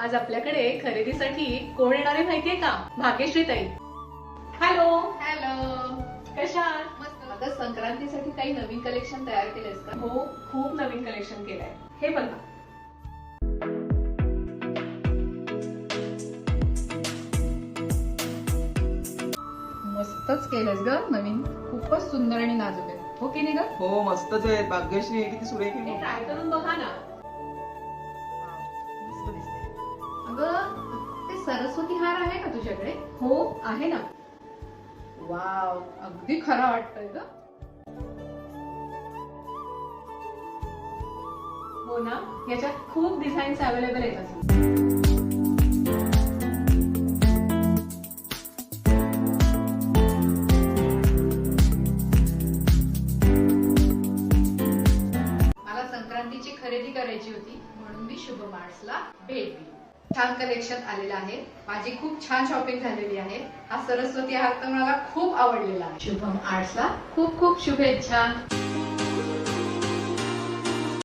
आज आपल्याकडे खरेदीसाठी कोण येणार आहे माहितीये का? भाग्यश्री ताई. हॅलो हॅलो कशा आता संक्रांतीसाठी काही नवीन कलेक्शन तयार केलेस का? हो खूप नवीन कलेक्शन केलंय. हे बघा मस्तच केलंस ग नवीन. खूपच सुंदर आणि नाजूक आहे. हो की नाही ग? हो मस्तच आहे. भाग्यश्री किती सुरेख आहे. हे ट्राय करून बघा ना. सरस्वती हार आहे का तुझ्याकडे? हो. आहे ना. वाव अगदी खरा वाटतोय ग. हो ना? याच्यात खूप डिझाईन्स अवेलेबल आहेत अजून मला संक्रांतीची खरेदी करायची होती म्हणून मी शुभ मार्ट्सला भेट दिली. छान कलेक्शन आलेलं आहे. माझी खूप छान शॉपिंग झालेली आहे. हा सरस्वती हार तर मला खूप आवडलेला आहे. शुभम आर्ट्सला खूप खूप शुभेच्छा.